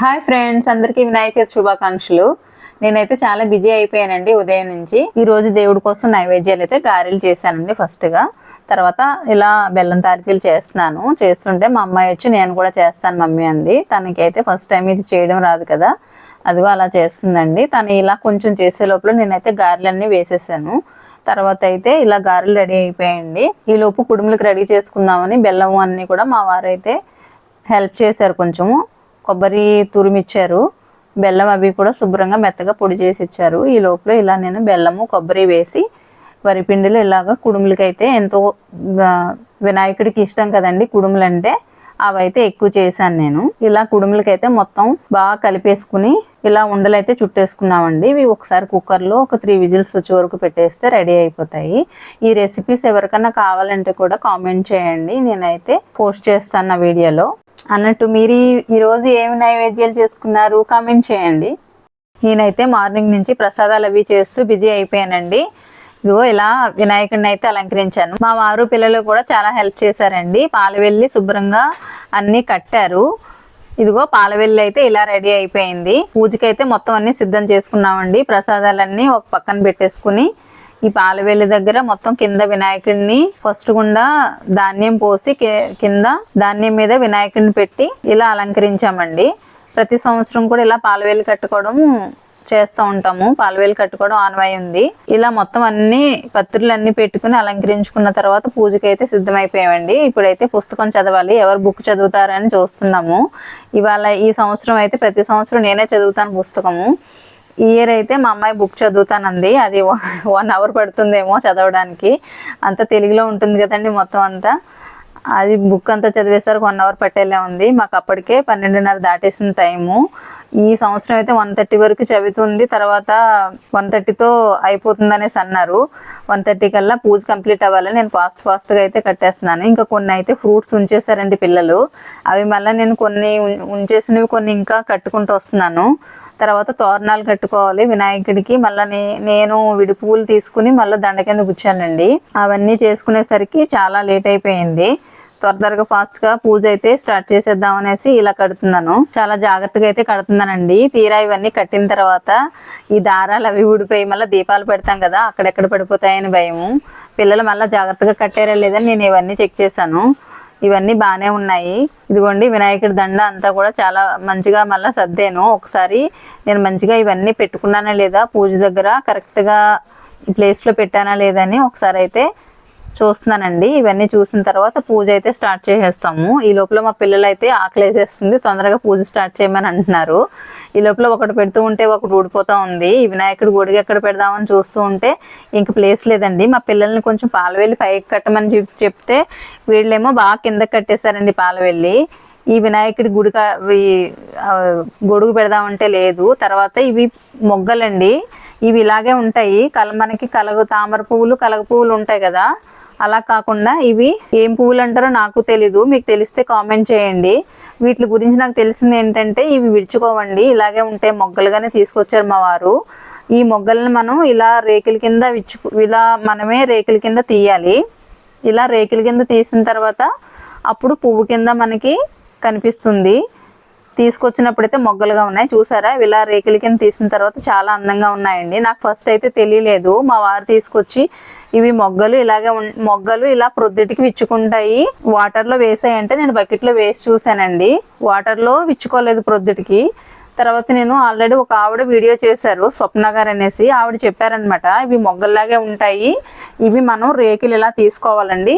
Hi friends అందరికీ వినాయక చవితి శుభాకాంక్షలు. నేనైతే చాలా బిజీ అయిపోయానండి ఉదయం నుంచి. ఈ రోజు దేవుడి కోసం నైవేద్యాలు అయితే గారెలు చేశానండి ఫస్ట్గా. తర్వాత ఇలా బెల్లం తారీఖులు చేస్తున్నాను. చేస్తుంటే మా అమ్మాయి వచ్చి నేను కూడా చేస్తాను మమ్మీ అంది. తనకైతే ఫస్ట్ టైం ఇది చేయడం రాదు కదా. అదిగో అలా చేస్తుందండి. తను ఇలా కొంచెం చేసే లోపల నేనైతే గారెలన్నీ వేసేసాను. తర్వాత అయితే ఇలా గారెలు రెడీ అయిపోయాయండి. ఈ లోపు కుడుములకు రెడీ చేసుకుందామని బెల్లం అన్నీ కూడా మా వారైతే హెల్ప్ చేశారు కొంచెము. కొబ్బరి తురిమిచ్చారు. బెల్లం అవి కూడా శుభ్రంగా మెత్తగా పొడి చేసి ఇచ్చారు. ఈ లోపల ఇలా నేను బెల్లము కొబ్బరి వేసి వరిపిండిలో ఇలాగ కుడుములకైతే ఎంతో వినాయకుడికి ఇష్టం కదండి కుడుములు అంటే అవైతే ఎక్కువ చేశాను నేను. ఇలా కుడుములకైతే మొత్తం బాగా కలిపేసుకుని ఇలా ఉండలైతే చుట్టేసుకున్నామండి. ఇవి ఒకసారి కుక్కర్లో ఒక త్రీ విజిల్స్ వచ్చే వరకు పెట్టేస్తే రెడీ అయిపోతాయి. ఈ రెసిపీస్ ఎవరికైనా కావాలంటే కూడా కామెంట్ చేయండి. నేనైతే పోస్ట్ చేస్తాను నా వీడియోలో. అన్నట్టు మీరు ఈరోజు ఏమి నైవేద్యాలు చేసుకున్నారు కామెంట్ చేయండి. నేనైతే మార్నింగ్ నుంచి ప్రసాదాలు అవి చేస్తూ బిజీ అయిపోయానండి. ఇదిగో ఇలా వినాయకుడిని అయితే అలంకరించాను. మా వారు పిల్లలు కూడా చాలా హెల్ప్ చేశారండి. పాలవెల్లి శుభ్రంగా అన్నీ కట్టారు. ఇదిగో పాలవెల్లి అయితే ఇలా రెడీ అయిపోయింది. పూజకైతే మొత్తం అన్ని సిద్ధం చేసుకున్నామండి. ప్రసాదాలన్నీ ఒక పక్కన పెట్టేసుకుని ఈ పాలవేలి దగ్గర మొత్తం కింద వినాయకుడిని ఫస్ట్ గుండా ధాన్యం పోసి కింద ధాన్యం మీద వినాయకుడిని పెట్టి ఇలా అలంకరించామండి. ప్రతి సంవత్సరం కూడా ఇలా పాలవేలు కట్టుకోవడం చేస్తూ ఉంటాము. పాలవేలు కట్టుకోవడం ఆనవాయి ఉంది. ఇలా మొత్తం అన్ని పత్రులు అన్ని పెట్టుకుని అలంకరించుకున్న తర్వాత పూజకి అయితే సిద్ధమైపోయామండి. ఇప్పుడైతే పుస్తకం చదవాలి. ఎవరు బుక్ చదువుతారని చూస్తున్నాము. ఇవాళ ఈ సంవత్సరం అయితే ప్రతి సంవత్సరం నేనే చదువుతాను పుస్తకము. ఈ ఇయర్ అయితే మా అమ్మాయి బుక్ చదువుతానంది. అది వన్ అవర్ పడుతుందేమో చదవడానికి. అంత తెలుగులో ఉంటుంది కదండి మొత్తం అంతా. అది బుక్ అంతా చదివేసరికి వన్ అవర్ పట్టేలా ఉంది. మాకు అప్పటికే పన్నెండున్నర దాటేసిన టైము. ఈ సంవత్సరం అయితే వన్ థర్టీ వరకు చదువుతుంది. తర్వాత వన్ థర్టీతో అయిపోతుంది అనేసి అన్నారు. వన్ థర్టీ కల్లా పూజ కంప్లీట్ అవ్వాలని నేను ఫాస్ట్ ఫాస్ట్గా అయితే కట్టేస్తున్నాను. ఇంకా కొన్ని అయితే ఫ్రూట్స్ ఉంచేసారండి పిల్లలు. అవి మళ్ళీ నేను కొన్ని ఉంచేసినవి కొన్ని ఇంకా కట్టుకుంటూ వస్తున్నాను. తర్వాత తోరణాలు కట్టుకోవాలి. వినాయకుడికి మళ్ళీ నే నేను విడి పువ్వులు తీసుకుని మళ్ళీ దండ కింద కూర్చానండి అవన్నీ చేసుకునేసరికి చాలా లేట్ అయిపోయింది. త్వర త్వరగా ఫాస్ట్గా పూజ అయితే స్టార్ట్ చేసేద్దాం అనేసి ఇలా కడుతున్నాను. చాలా జాగ్రత్తగా అయితే కడుతున్నానండి. తీరా ఇవన్నీ కట్టిన తర్వాత ఈ దారాలు అవి ఊడిపోయి మళ్ళీ దీపాలు పెడతాం కదా అక్కడెక్కడ పడిపోతాయని భయము. పిల్లలు మళ్ళీ జాగ్రత్తగా కట్టారా లేదని నేను ఇవన్నీ చెక్ చేశాను. ఇవన్నీ బాగానే ఉన్నాయి. ఇదిగోండి వినాయకుడి దండ అంతా కూడా చాలా మంచిగా మళ్ళీ సర్దాను. ఒకసారి నేను మంచిగా ఇవన్నీ పెట్టుకున్నానా లేదా పూజ దగ్గర కరెక్ట్గా ప్లేస్లో పెట్టానా లేదని ఒకసారి అయితే చూస్తున్నానండి. ఇవన్నీ చూసిన తర్వాత పూజ అయితే స్టార్ట్ చేసేస్తాము. ఈ లోపల మా పిల్లలు అయితే ఆకలేసేస్తుంది. తొందరగా పూజ స్టార్ట్ చేయమని అంటున్నారు. ఈ లోపల ఒకటి పెడుతూ ఉంటే ఒకటి ఊడిపోతూ ఉంది. ఈ వినాయకుడి గుడికి ఎక్కడ పెడదామని చూస్తూ ఉంటే ఇంక ప్లేస్ లేదండి. మా పిల్లల్ని కొంచెం పాలవెల్లి పైకి కట్టమని చెప్- చెప్తే వీళ్ళేమో బాగా కిందకి కట్టేశారండి పాలవెల్లి. ఈ వినాయకుడి గుడి గొడుగు పెడదామంటే లేదు. తర్వాత ఇవి మొగ్గలండి. ఇవి ఇలాగే ఉంటాయి. కల మనకి కలగ తామర పువ్వులు కలగ పువ్వులు ఉంటాయి కదా. అలా కాకుండా ఇవి ఏం పువ్వులు అంటారో నాకు తెలీదు. మీకు తెలిస్తే కామెంట్ చేయండి. వీటి గురించి నాకు తెలిసింది ఏంటంటే ఇవి విడుచుకోవండి. ఇలాగే ఉంటే మొగ్గలుగానే తీసుకొచ్చారు మా వారు. ఈ మొగ్గలను మనం ఇలా రేకుల కింద విచ్చు ఇలా మనమే రేకుల కింద తీయాలి. ఇలా రేకుల కింద తీసిన తర్వాత అప్పుడు పువ్వు కింద మనకి కనిపిస్తుంది. తీసుకొచ్చినప్పుడైతే మొగ్గలుగా ఉన్నాయి. చూసారా? ఇలా రేకుల కింద తీసిన తర్వాత చాలా అందంగా ఉన్నాయండి. నాకు ఫస్ట్ అయితే తెలియలేదు. మా వారు తీసుకొచ్చి ఇవి మొగ్గలు ఇలాగే మొగ్గలు ఇలా ప్రొద్దుటికి విచ్చుకుంటాయి. వాటర్లో వేసాయంటే నేను బకెట్లో వేసి చూశానండి. వాటర్లో విచ్చుకోలేదు ప్రొద్దుటికి. తర్వాత నేను ఆల్రెడీ ఒక ఆవిడ వీడియో చేశారు స్వప్న గారు అనేసి. ఆవిడ చెప్పారనమాట ఇవి మొగ్గల్లాగే ఉంటాయి. ఇవి మనం రేకులు ఇలా తీసుకోవాలండి.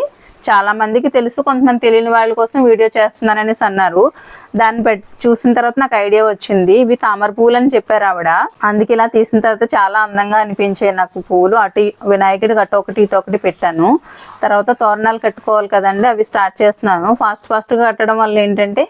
చాలా మందికి తెలుసు కొంతమంది తెలియని వాళ్ళ కోసం వీడియో చేస్తున్నారనేసి అన్నారు. దాన్ని బట్టి చూసిన తర్వాత నాకు ఐడియా వచ్చింది. ఇవి తామర పూలు అని చెప్పారు ఆవిడ. అందుకే ఇలా తీసిన తర్వాత చాలా అందంగా అనిపించాయి నాకు పూలు. అటు వినాయకుడికి అటు ఒకటి ఇటు ఒకటి పెట్టాను. తర్వాత తోరణాలు కట్టుకోవాలి కదండి అవి స్టార్ట్ చేస్తున్నాను. ఫాస్ట్ ఫాస్ట్గా కట్టడం వల్ల ఏంటంటే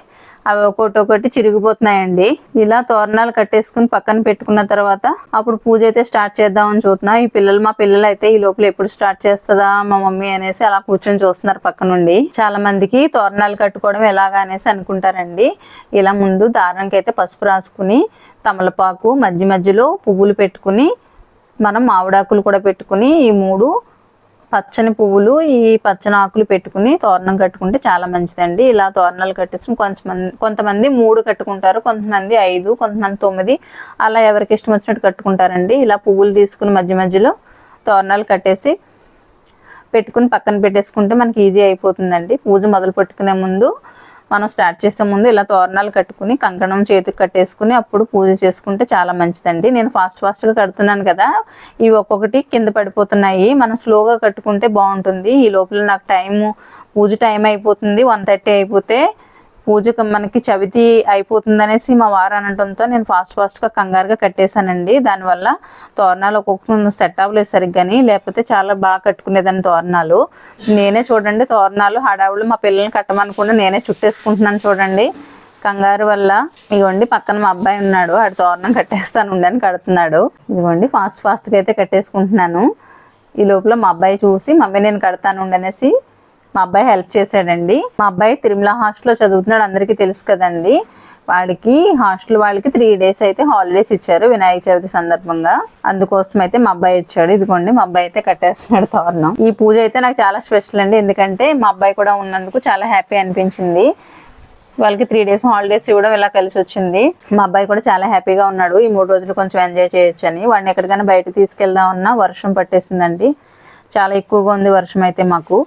అవి ఒకటి ఒకటి చిరిగిపోతున్నాయండి. ఇలా తోరణాలు కట్టేసుకుని పక్కన పెట్టుకున్న తర్వాత అప్పుడు పూజ అయితే స్టార్ట్ చేద్దామని చూస్తున్నా. ఈ పిల్లలు మా పిల్లలు అయితే ఈ లోపల ఎప్పుడు స్టార్ట్ చేస్తుందా మా మమ్మీ అనేసి అలా కూర్చొని చూస్తున్నారు పక్క నుండి చాలా మందికి తోరణాలు కట్టుకోవడం ఎలాగా అనేసి అనుకుంటారండి. ఇలా ముందు దారానికి అయితే పసుపు రాసుకుని తమలపాకు మధ్య మధ్యలో పువ్వులు పెట్టుకుని మనం మామిడాకులు కూడా పెట్టుకుని ఈ మూడు పచ్చని పువ్వులు ఈ పచ్చని ఆకులు పెట్టుకుని తోరణం కట్టుకుంటే చాలా మంచిదండి. ఇలా తోరణాలు కట్టేసి కొంతమంది కొంతమంది మూడు కట్టుకుంటారు కొంతమంది ఐదు కొంతమంది తొమ్మిది. అలా ఎవరికి ఇష్టం వచ్చినట్టు కట్టుకుంటారండి. ఇలా పువ్వులు తీసుకుని మధ్య మధ్యలో తోరణాలు కట్టేసి పెట్టుకుని పక్కన పెట్టేసుకుంటే మనకి ఈజీ అయిపోతుందండి. పూజ మొదలు పెట్టుకునే ముందు మనం స్టార్ట్ చేసే ముందు ఇలా తోరణాలు కట్టుకుని కంకణం చేతికి కట్టేసుకుని అప్పుడు పూజ చేసుకుంటే చాలా మంచిదండి. నేను ఫాస్ట్ ఫాస్ట్గా కడుతున్నాను కదా ఇవి ఒక్కొక్కటి కింద పడిపోతున్నాయి. మనం స్లోగా కట్టుకుంటే బాగుంటుంది. ఈ లోపల నాకు టైము పూజ టైం అయిపోతుంది. వన్ థర్టీ అయిపోతే పూజకు మనకి చవితి అయిపోతుంది అనేసి మా వారు అనడంతో నేను ఫాస్ట్ ఫాస్ట్గా కంగారుగా కట్టేశానండి. దానివల్ల తోరణాలు ఒక్కొక్క సెట్ అవ్వలేదు సరిగ్గాని లేకపోతే చాలా బాగా కట్టుకునేదాన్ని తోరణాలు. నేనే చూడండి తోరణాలు హడావులు మా పిల్లల్ని కట్టమనుకుండా నేనే చుట్టేసుకుంటున్నాను చూడండి. కంగారు వల్ల ఇదిగోండి పక్కన మా అబ్బాయి ఉన్నాడు ఆడు తోరణం కట్టేస్తాను ఉండని కడుతున్నాడు. ఇదిగోండి ఫాస్ట్ ఫాస్ట్గా అయితే కట్టేసుకుంటున్నాను. ఈ లోపల మా అబ్బాయి చూసి మమ్మీ నేను కడతాను ఉండనేసి మా అబ్బాయి హెల్ప్ చేశాడండి. మా అబ్బాయి తిరుమల హాస్టల్లో చదువుతున్నాడు అందరికీ తెలుసు కదండి. వాడికి హాస్టల్ వాళ్ళకి త్రీ డేస్ అయితే హాలిడేస్ ఇచ్చారు వినాయక చవితి సందర్భంగా. అందుకోసం అయితే మా అబ్బాయి ఇచ్చాడు ఇదిగోండి మా అబ్బాయి అయితే కట్టేస్తున్నాడు తోరణం. ఈ పూజ అయితే నాకు చాలా స్పెషల్ అండి. ఎందుకంటే మా అబ్బాయి కూడా ఉన్నందుకు చాలా హ్యాపీ అనిపించింది. వాళ్ళకి త్రీ డేస్ హాలిడేస్ ఇవ్వడం ఇలా కలిసి వచ్చింది. మా అబ్బాయి కూడా చాలా హ్యాపీగా ఉన్నాడు. ఈ మూడు రోజులు కొంచెం ఎంజాయ్ చేయొచ్చని. వాడిని ఎక్కడికైనా బయట తీసుకెళ్దామన్నా వర్షం పట్టేసిందండి. చాలా ఎక్కువగా ఉంది వర్షం అయితే మాకు.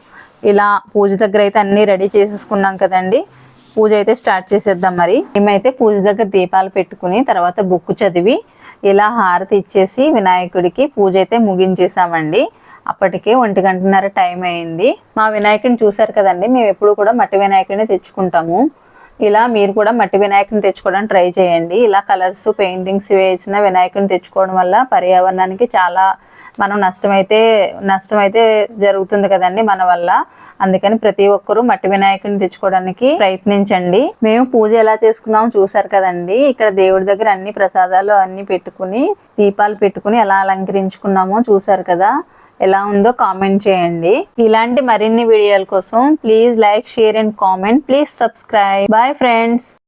ఇలా పూజ దగ్గర అయితే అన్నీ రెడీ చేసేసుకున్నాం కదండి. పూజ అయితే స్టార్ట్ చేసేద్దాం మరి. మేమైతే పూజ దగ్గర దీపాలు పెట్టుకుని తర్వాత బుక్ చదివి ఇలా హారతి ఇచ్చేసి వినాయకుడికి పూజ అయితే ముగించేసామండి. అప్పటికే ఒంటి గంటన్నర టైం అయింది. మా వినాయకుడిని చూసారు కదండి. మేము ఎప్పుడు కూడా మట్టి వినాయకుడిని తెచ్చుకుంటాము. ఇలా మీరు కూడా మట్టి వినాయకుని తెచ్చుకోవడానికి ట్రై చేయండి. ఇలా కలర్స్ పెయింటింగ్స్ వేసిన వినాయకుని తెచ్చుకోవడం వల్ల పర్యావరణానికి చాలా మనం నష్టమైతే నష్టమైతే జరుగుతుంది కదండి మన వల్ల. అందుకని ప్రతి ఒక్కరూ మట్టి వినాయకుడిని తెచ్చుకోవడానికి ప్రయత్నించండి. మేము పూజ ఎలా చేసుకున్నామో చూసారు కదండి. ఇక్కడ దేవుడి దగ్గర అన్ని ప్రసాదాలు అన్ని పెట్టుకుని దీపాలు పెట్టుకుని ఎలా అలంకరించుకున్నామో చూసారు కదా. ఎలా ఉందో కామెంట్ చేయండి. ఇలాంటి మరిన్ని వీడియోల కోసం please like share and comment. Please subscribe. Bye friends.